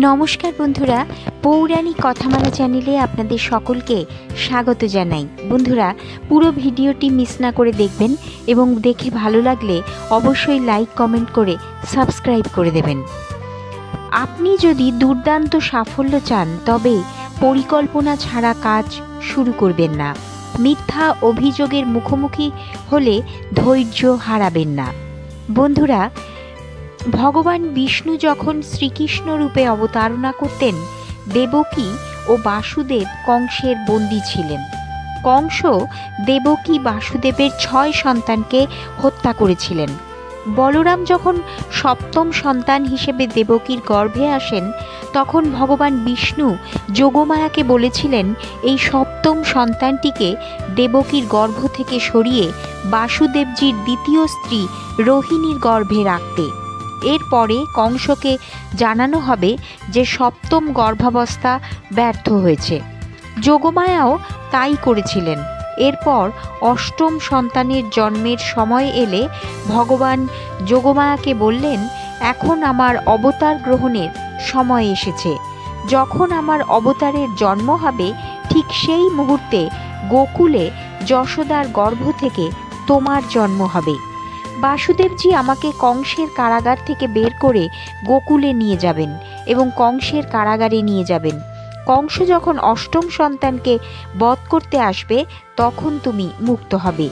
নমস্কার বন্ধুরা, পৌরাণিক কথামালা চ্যানেলে আপনাদের সকলকে স্বাগত জানাই। বন্ধুরা, পুরো ভিডিওটি মিস না করে দেখবেন এবং দেখে ভালো লাগলে অবশ্যই লাইক, কমেন্ট করে সাবস্ক্রাইব করে দেবেন। আপনি যদি দুর্দান্ত সাফল্য চান, তবে পরিকল্পনা ছাড়া কাজ শুরু করবেন না। মিথ্যা অভিযোগের মুখোমুখি হলে ধৈর্য হারাবেন না। বন্ধুরা ভগবান বিষ্ণু যখন শ্রীকৃষ্ণ রূপে অবতারণা করতেন, দেবকী ও বাসুদেব কংসের বন্দী ছিলেন। কংস দেবকী বাসুদেবের ছয় সন্তানকে হত্যা করেছিলেন। বলরাম যখন সপ্তম সন্তান হিসেবে দেবকীর গর্ভে আসেন, তখন ভগবান বিষ্ণু যোগমায়াকে বলেছিলেন, এই সপ্তম সন্তানটিকে দেবকীর গর্ভ থেকে সরিয়ে বাসুদেবজির দ্বিতীয় স্ত্রী রোহিণীর গর্ভে রাখতে। এরপরে কংসকে জানানো হবে যে সপ্তম গর্ভাবস্থা ব্যর্থ হয়েছে। যোগমায়াও তাই করেছিলেন। এরপর অষ্টম সন্তানের জন্মের সময় এলে ভগবান যোগমায়াকে বললেন, এখন আমার অবতার গ্রহণের সময় এসেছে। যখন আমার অবতারের জন্ম হবে, ঠিক সেই মুহূর্তে গোকুলে যশোদার গর্ভ থেকে তোমার জন্ম হবে। বাসুদেবজি আমাকে কংসের কারাগার থেকে বের করে গোকুলে নিয়ে যাবেন এবং কংসের কারাগারে নিয়ে যাবেন। কংস যখন অষ্টম সন্তানকে বধ করতে আসবে, তখন তুমি মুক্ত হবে।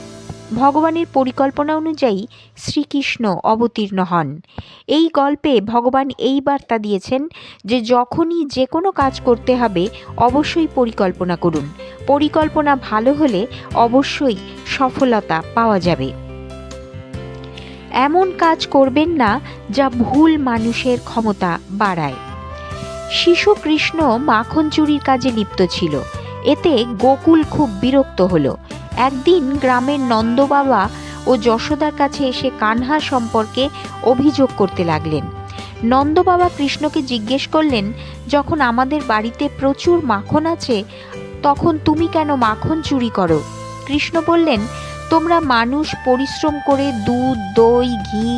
ভগবানের পরিকল্পনা অনুযায়ী শ্রীকৃষ্ণ অবতীর্ণ হন। এই গল্পে ভগবান এই বার্তা দিয়েছেন যে যখনই যে কোনো কাজ করতে হবে, অবশ্যই পরিকল্পনা করুন। পরিকল্পনা ভালো হলে অবশ্যই সফলতা পাওয়া যাবে। এমন কাজ করবেন না যা ভুল মানুষের ক্ষমতা বাড়ায়। শিশু কৃষ্ণ মাখন চুরির কাজে লিপ্ত ছিল। এতে গোকুল খুব বিরক্ত হলো। একদিন গ্রামের নন্দবাবা ও যশোদার কাছে এসে কানহা সম্পর্কে অভিযোগ করতে লাগলেন। নন্দবাবা কৃষ্ণকে জিজ্ঞেস করলেন, যখন আমাদের বাড়িতে প্রচুর মাখন আছে, তখন তুমি কেন মাখন চুরি করো? কৃষ্ণ বললেন তোমরা মানুষ পরিশ্রম করে দুধ, দই, ঘি,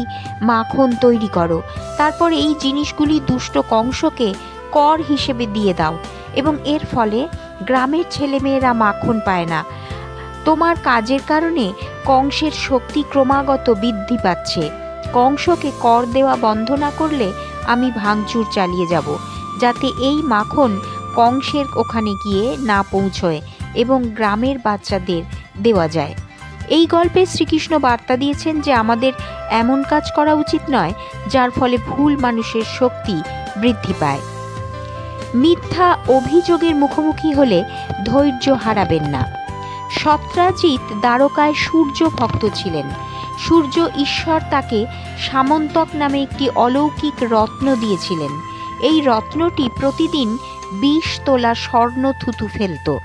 মাখন তৈরি করো। তারপর এই জিনিসগুলি দুষ্ট কংসকে কর হিসেবে দিয়ে দাও এবং এর ফলে গ্রামের ছেলেমেয়েরা মাখন পায় না। তোমার কাজের কারণে কংসের শক্তি ক্রমাগত বৃদ্ধি পাচ্ছে। কংসকে কর দেওয়া বন্ধ না করলে আমি ভাঙচুর চালিয়ে যাব, যাতে এই মাখন কংসের ওখানে গিয়ে না পৌঁছয় এবং গ্রামের বাচ্চাদের দেওয়া যায়। এই গল্পে শ্রীকৃষ্ণ বার্তা দিয়েছেন যে আমাদের এমন কাজ করা উচিত নয়, যার ফলে ভুল মানুষের শক্তি বৃদ্ধি পায়। মিথ্যা অভিযোগের মুখোমুখি হলে ধৈর্য হারাবেন না। সত্রাজিৎ দ্বারকায় সূর্য ভক্ত ছিলেন। সূর্য ঈশ্বর তাকে সামন্তক নামে একটি অলৌকিক রত্ন দিয়েছিলেন। এই রত্নটি প্রতিদিন বিশ তোলা স্বর্ণ থুতু ফেলতো।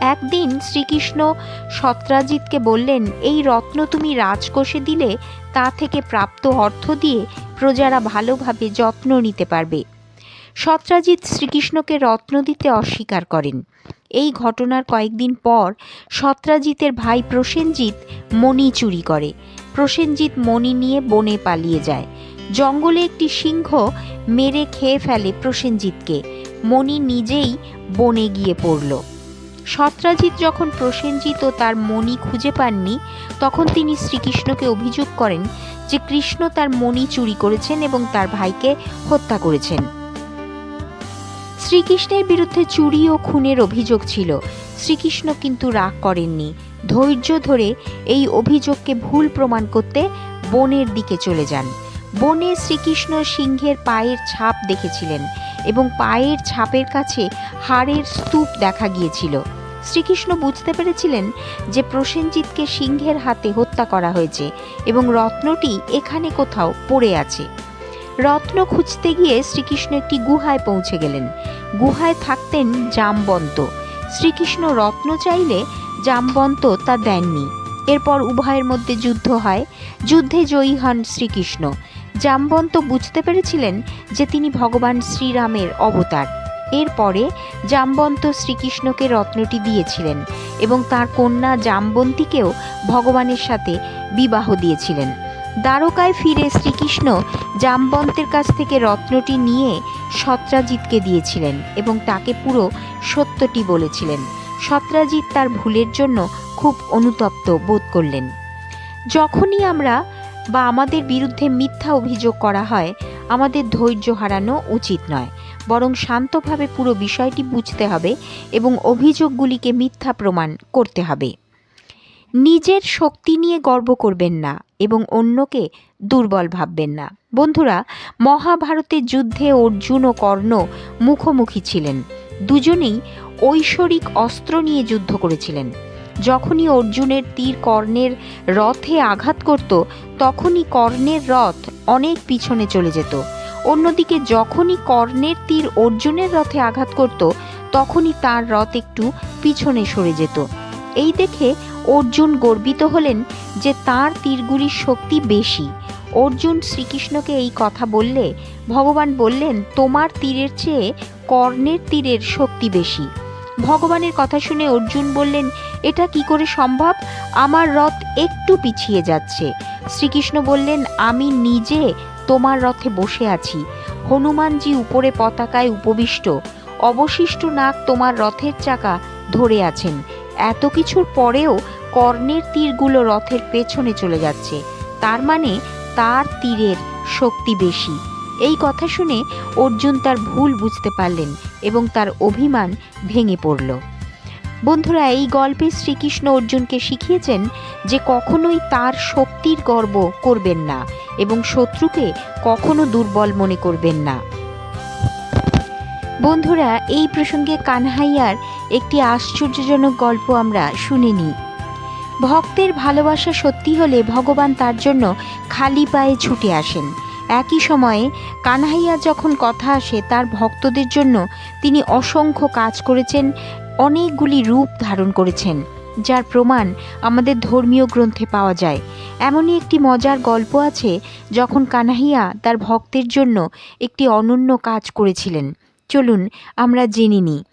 একদিন শ্রীকৃষ্ণ সত্রাজিৎকে বললেন, এই রত্ন তুমি রাজকোষে দিলে, তা থেকে প্রাপ্ত অর্থ দিয়ে প্রজারা ভালোভাবে যত্ন নিতে পারবে। সত্রাজিৎ শ্রীকৃষ্ণকে রত্ন দিতে অস্বীকার করেন। এই ঘটনার কয়েকদিন পর সত্রাজিতের ভাই প্রসেনজিৎ মণি চুরি করে। প্রসেনজিৎ মণি নিয়ে বনে পালিয়ে যায়। জঙ্গলে একটি সিংহ মেরে খেয়ে ফেলে প্রসেনজিৎকে। মণি নিজেই বনে গিয়ে পড়ল। সত্রাজিৎ যখন প্রসেনজিৎ ও তার মণি খুঁজে পাননি, তখন তিনি শ্রীকৃষ্ণকে অভিযোগ করেন যে কৃষ্ণ তার মণি চুরি করেছেন এবং তার ভাইকে হত্যা করেছেন। শ্রীকৃষ্ণের বিরুদ্ধে চুরি ও খুনের অভিযোগ ছিল। শ্রীকৃষ্ণ কিন্তু রাগ করেননি। ধৈর্য ধরে এই অভিযোগকে ভুল প্রমাণ করতে বনের দিকে চলে যান। বনে শ্রীকৃষ্ণ সিংহের পায়ের ছাপ দেখেছিলেন এবং পায়ের ছাপের কাছে হাড়ের স্তূপ দেখা গিয়েছিল। শ্রীকৃষ্ণ বুঝতে পেরেছিলেন যে প্রসেনজিৎকে সিংহের হাতে হত্যা করা হয়েছে এবং রত্নটি এখানে কোথাও পড়ে আছে। রত্ন খুঁজতে গিয়ে শ্রীকৃষ্ণ একটি গুহায় পৌঁছে গেলেন। গুহায় থাকতেন জামবন্ত। শ্রীকৃষ্ণ রত্ন চাইলে জামবন্ত তা দেননি। এরপর উভয়ের মধ্যে যুদ্ধ হয়। যুদ্ধে জয়ী হন শ্রীকৃষ্ণ। জামবন্ত বুঝতে পেরেছিলেন যে তিনি ভগবান শ্রীরামের অবতার। এরপরে জামবন্ত শ্রীকৃষ্ণকে রত্নটি দিয়েছিলেন এবং তার কন্যা জামবন্তীকেও ভগবানের সাথে বিবাহ দিয়েছিলেন। দ্বারকায় ফিরে শ্রীকৃষ্ণ জামবন্তের কাছ থেকে রত্নটি নিয়ে সত্রাজিৎকে দিয়েছিলেন এবং তাকে পুরো সত্যটি বলেছিলেন। সত্রাজিৎ তার ভুলের জন্য খুব অনুতপ্ত বোধ করলেন। যখনই আমরা বা আমাদের বিরুদ্ধে মিথ্যা অভিযোগ করা হয়, আমাদের ধৈর্য হারানো উচিত নয়। বরং শান্তভাবে পুরো বিষয়টি বুঝতে হবে এবং অভিযোগগুলিকে মিথ্যা প্রমাণ করতে হবে। নিজের শক্তি নিয়ে গর্ব করবেন না এবং অন্যকে দুর্বল ভাববেন না। বন্ধুরা, মহাভারতের যুদ্ধে অর্জুন ও কর্ণ মুখোমুখি ছিলেন। দুজনেই ঐশ্বরিক অস্ত্র নিয়ে যুদ্ধ করেছিলেন। যখনই অর্জুনের তীর কর্ণের রথে আঘাত করত, তখনই কর্ণের রথ অনেক পিছনে চলে যেত। অন্যদিকে যখনই কর্ণের তীর অর্জুনের রথে আঘাত করত, তখনই তার রথ একটু পিছনে সরে যেত। এই দেখে অর্জুন গর্বিত হলেন যে তার তীরগুলির শক্তি বেশি। অর্জুন শ্রীকৃষ্ণকে এই কথা বললে, ভগবান বললেন, তোমার তীরের চেয়ে কর্ণের তীরের শক্তি বেশি। ভগবানের কথা শুনে অর্জুন বললেন, এটা কি করে সম্ভব? আমার রথ একটু পিছিয়ে যাচ্ছে। শ্রীকৃষ্ণ বললেন, আমি নিজে তোমার রথে বসে আছি। হনুমানজি উপরে পতাকায় উপবিষ্ট। অবশিষ্ট নাগ তোমার রথের চাকা ধরে আছেন। এত কিছুর পরেও কর্ণের তীরগুলো রথের পেছনে চলে যাচ্ছে। তার মানে তার তীরের শক্তি বেশি। এই কথা শুনে অর্জুন তার ভুল বুঝতে পারলেন এবং তার অভিমান ভেঙে পড়ল। বন্ধুরা, এই গল্পে শ্রীকৃষ্ণ অর্জুনকে শিখিয়েছেন যে কখনোই তার শক্তির গর্ব করবেন না। এবং শত্রুকে কখনো দুর্বল মনে করবেন না। বন্ধুরা, এই প্রসঙ্গে কানহাইয়ার একটি আশ্চর্যজনক গল্প আমরা শুনে নিই। ভক্তের ভালোবাসা সত্যি হলে ভগবান তার জন্য খালি পায়ে ছুটে আসেন। একই সময়ে কানহাইয়া যখন কথা আসে, তার ভক্তদের জন্য তিনি অসংখ্য কাজ করেছেন, অনেকগুলি রূপ ধারণ করেছেন। যার প্রমাণ আমাদের ধর্মীয় গ্রন্থে পাওয়া যায়। এমনই একটি মজার গল্প আছে যখন কানহাইয়া তার ভক্তের জন্য একটি অনন্য কাজ করেছিলেন। চলুন আমরা জেনে নিই।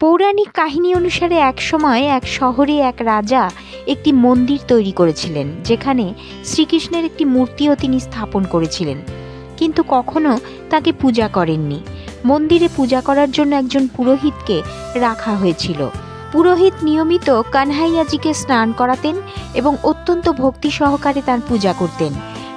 পৌরাণিক কাহিনী অনুসারে এক সময় এক শহরে এক রাজা একটি মন্দির তৈরি করেছিলেন, যেখানে শ্রীকৃষ্ণের একটি মূর্তিও তিনি স্থাপন করেছিলেন। কিন্তু কখনো তাকে পূজা করেননি। মন্দিরে পূজা করার জন্য একজন পুরোহিতকে রাখা হয়েছিল। পুরোহিত নিয়মিত কানহাইয়াজিকে স্নান করাতেন এবং অত্যন্ত ভক্তি সহকারে তার পূজা করতেন।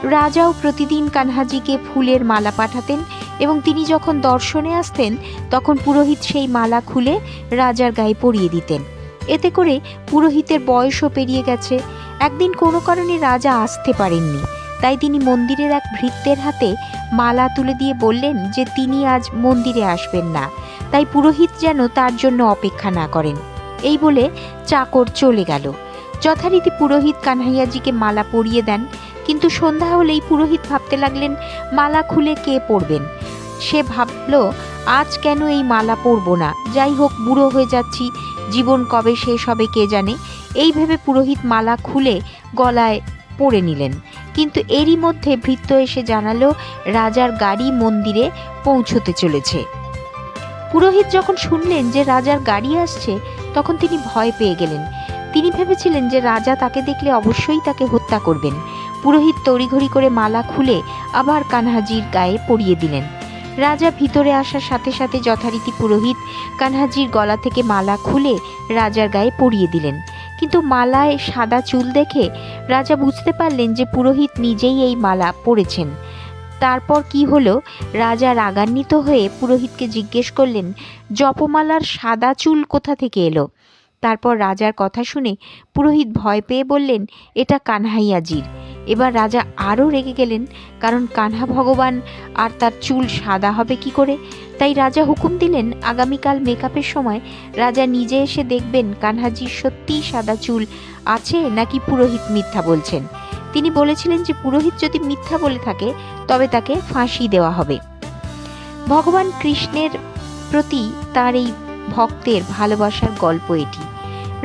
রাজাও প্রতিদিন কানহাজিকে ফুলের মালা পাঠাতেন এবং তিনি যখন দর্শনে আসতেন, তখন পুরোহিত সেই মালা খুলে রাজার গায়ে পরিয়ে দিতেন। এতে করে পুরোহিতের বয়সও পেরিয়ে গেছে। একদিন কোনো কারণে রাজা আসতে পারেননি। তাই তিনি মন্দিরের এক ভৃত্যের হাতে মালা তুলে দিয়ে বললেন যে, তিনি আজ মন্দিরে আসবেন না। তাই পুরোহিত যেন তার জন্য অপেক্ষা না করেন। এই বলে চাকর চলে গেল। যথারীতি পুরোহিত কানহাইয়াজিকে মালা পরিয়ে দেন, কিন্তু সন্ধ্যা হলেই পুরোহিত ভাবতে লাগলেন, মালা খুলে কে পরবেন? সে ভাবল, আজ কেন এই মালা পরব না? যাই হোক, বুড়ো হয়ে যাচ্ছি, জীবন কবে শেষ হবে কে জানে? এই ভেবে পুরোহিত মালা খুলে গলায় পরে নিলেন। কিন্তু এরই মধ্যে ভৃত্য এসে জানালো, রাজার গাড়ি মন্দিরে পৌঁছতে চলেছে। পুরোহিত যখন শুনলেন যে রাজার গাড়ি আসছে তখন তিনি ভয় পেয়ে গেলেন। তিনি ভেবেছিলেন যে রাজা তাকে দেখলে অবশ্যই তাকে হত্যা করবেন। পুরোহিত তড়িঘড়ি করে মালা খুলে আবার কানহাজির গায়ে পরিয়ে দিলেন। রাজা ভিতরে আসার সাথে সাথে যথারীতি পুরোহিত কানহাজির গলা থেকে মালা খুলে রাজার গায়ে পরিয়ে দিলেন। কিন্তু মালায় সাদা চুল দেখে রাজা বুঝতে পারলেন যে পুরোহিত নিজেই এই মালা পরেছেন। তারপর কি হলো? রাজা রাগান্বিত হয়ে পুরোহিতকে জিজ্ঞেস করলেন, জপমালার সাদা চুল কোথা থেকে এলো? তারপর রাজার কথা শুনে পুরোহিত ভয় পেয়ে বললেন, এটা কানহাইয়াজির। এবার রাজা আরও রেগে গেলেন, কারণ কানহা ভগবান আর তার চুল সাদা হবে কি করে? তাই রাজা হুকুম দিলেন, আগামীকাল মেকআপের সময় রাজা নিজে এসে দেখবেন কানহাজির সত্যিই সাদা চুল আছে নাকি পুরোহিত মিথ্যা বলছেন। তিনি বলেছিলেন যে পুরোহিত যদি মিথ্যা বলে থাকে, তবে তাকে ফাঁসি দেওয়া হবে। ভগবান কৃষ্ণের প্রতি তার এই ভক্তের ভালোবাসার গল্প এটি।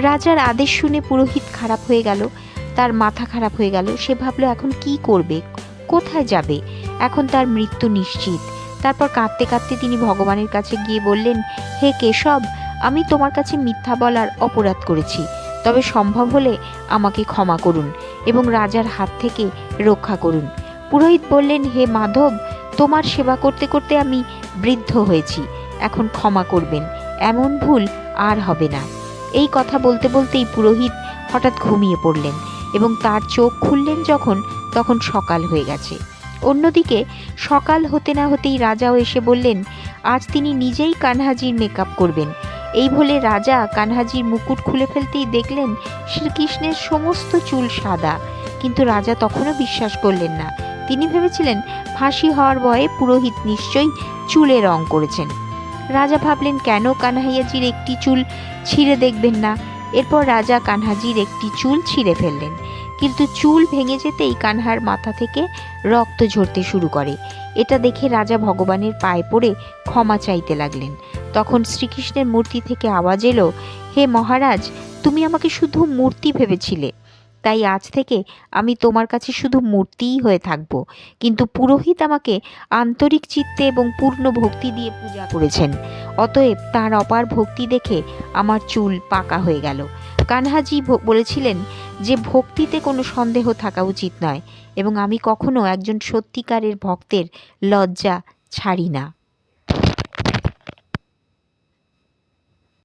রাজার আদেশ শুনে পুরোহিত খারাপ হয়ে গেল, তার মাথা খারাপ হয়ে গেল। সে ভাবলো, এখন কি করবে? কোথায় যাবে? এখন তার মৃত্যু নিশ্চিত। তারপর কাঁদতে কাঁদতে তিনি ভগবানের কাছে গিয়ে বললেন, হে কেশব, আমি তোমার কাছে মিথ্যা বলার অপরাধ করেছি। তবে সম্ভব হলে আমাকে ক্ষমা করুন এবং রাজার হাত থেকে রক্ষা করুন। পুরোহিত বললেন, হে মাধব, তোমার সেবা করতে করতে আমি বৃদ্ধ হয়েছি। এখন ক্ষমা করবেন, এমন ভুল আর হবে না। এই কথা বলতে বলতেই পুরোহিত হঠাৎ ঘুমিয়ে পড়লেন এবং তার চোখ খুললেন যখন, তখন সকাল হয়ে গেছে। অন্যদিকে সকাল হতে না হতেই রাজাও এসে বললেন, আজ তিনি নিজেই কানহাজির মেকআপ করবেন। এই বলে রাজা কানহাজির মুকুট খুলে ফেলতেই দেখলেন শ্রীকৃষ্ণের সমস্ত চুল সাদা। কিন্তু রাজা তখনও বিশ্বাস করলেন না। তিনি ভেবেছিলেন, ফাঁসি হওয়ার ভয়ে পুরোহিত নিশ্চয়ই চুলে রং করেছেন। রাজা ভাবলেন, কেন কানহাইয়াজির একটি চুল ছিঁড়ে দেখবেন না? এরপর রাজা কানহাজির একটি চুল ছিঁড়ে ফেললেন। কিন্তু চুল ভেঙে যেতেই কানহার মাথা থেকে রক্ত ঝরতে শুরু করে। এটা দেখে রাজা ভগবানের পায়ে পড়ে ক্ষমা চাইতে লাগলেন। তখন শ্রীকৃষ্ণের মূর্তি থেকে আওয়াজ এলো, হে মহারাজ, তুমি আমাকে শুধু মূর্তি ভেবেছিলে। তাই আজ থেকে আমি তোমার কাছে শুধু মূর্তিই হয়ে থাকব। কিন্তু পুরোহিত আমাকে আন্তরিক চিত্তে এবং পূর্ণ ভক্তি দিয়ে পূজা করেছেন। অতএব তার অপার ভক্তি দেখে আমার চুল পাকা হয়ে গেল। কানহাজি বলেছিলেন যে, ভক্তিতে কোনো সন্দেহ থাকা উচিত নয় এবং আমি কখনো একজন সত্যিকারের ভক্তের লজ্জা ছাড়ি না।